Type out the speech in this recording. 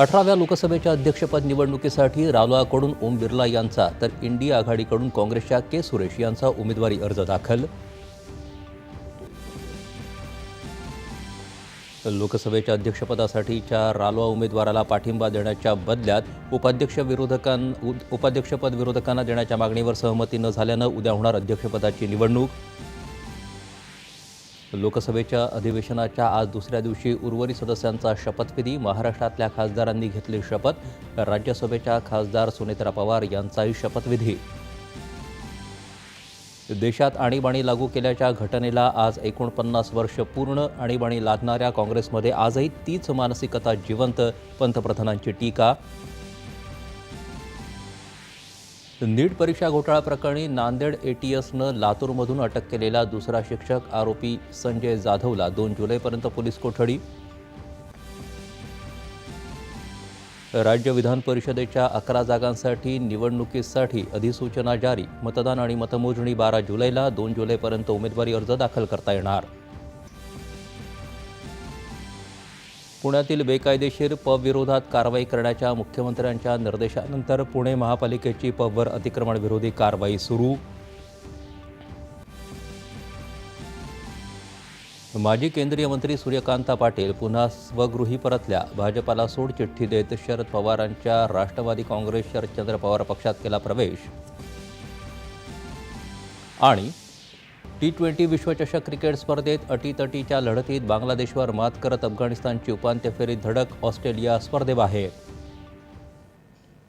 अठराव्या लोकसभेच्या अध्यक्षपद निवडणुकीसाठी रालोआकडून ओम बिर्ला यांचा तर इंडिया आघाडीकडून काँग्रेसच्या के सुरेश यांचा उमेदवारी अर्ज दाखल. लोकसभेच्या अध्यक्षपदासाठीच्या रालोआ उमेदवाराला पाठिंबा देण्याच्या बदल्यात उपाध्यक्ष विरोधकां उपाध्यक्षपद विरोधकांना देण्याच्या मागणीवर सहमती न झाल्यानं उद्या होणार अध्यक्षपदाची निवडणूक. लोकसभेच्या अधिवेशनाच्या आज दुसऱ्या दिवशी उर्वरित सदस्यांचा शपथविधी महाराष्ट्रातल्या खासदारांनी घेतली शपथ. राज्यसभेच्या खासदार सुनेत्रा पवार यांचाही शपथविधी. देशात आणीबाणी लागू केल्याच्या घटनेला आज एकोणपन्नास वर्ष पूर्ण आणीबाणी लादणाऱ्या काँग्रेसमध्ये आजही तीच मानसिकता जिवंत पंतप्रधानांची टीका. नीट परीक्षा घोटाळा प्रकरणी नांदेड एटीएसनं लातूरमधून अटक केलेला दुसरा शिक्षक आरोपी संजय जाधवला दोन जुलैपर्यंत पोलीस कोठडी. राज्य विधान परिषदेच्या अकरा जागांसाठी निवडणुकीसाठी अधिसूचना जारी. मतदान आणि मतमोजणी बारा जुलैला दोन जुलैपर्यंत उमेदवारी अर्ज दाखल करता येणार. पुण्यातील बेकायदेशीर पबविरोधात कारवाई करण्याच्या मुख्यमंत्र्यांच्या निर्देशानंतर पुणे महापालिकेची पबवर अतिक्रमणविरोधी कारवाई सुरू. माजी केंद्रीय मंत्री सूर्यकांता पाटील पुन्हा स्वगृही परतल्या. भाजपाला सोडचिठ्ठी देत शरद पवारांच्या राष्ट्रवादी काँग्रेस शरदचंद्र पवार पक्षात केला प्रवेश. आणि टी ट्वेंटी विश्वचषक क्रिकेट स्पर्धेत अटीतटीच्या लढतीत बांगलादेशवर मात करत अफगाणिस्तानची उपांत्य फेरीत धडक ऑस्ट्रेलिया स्पर्धेबाहेर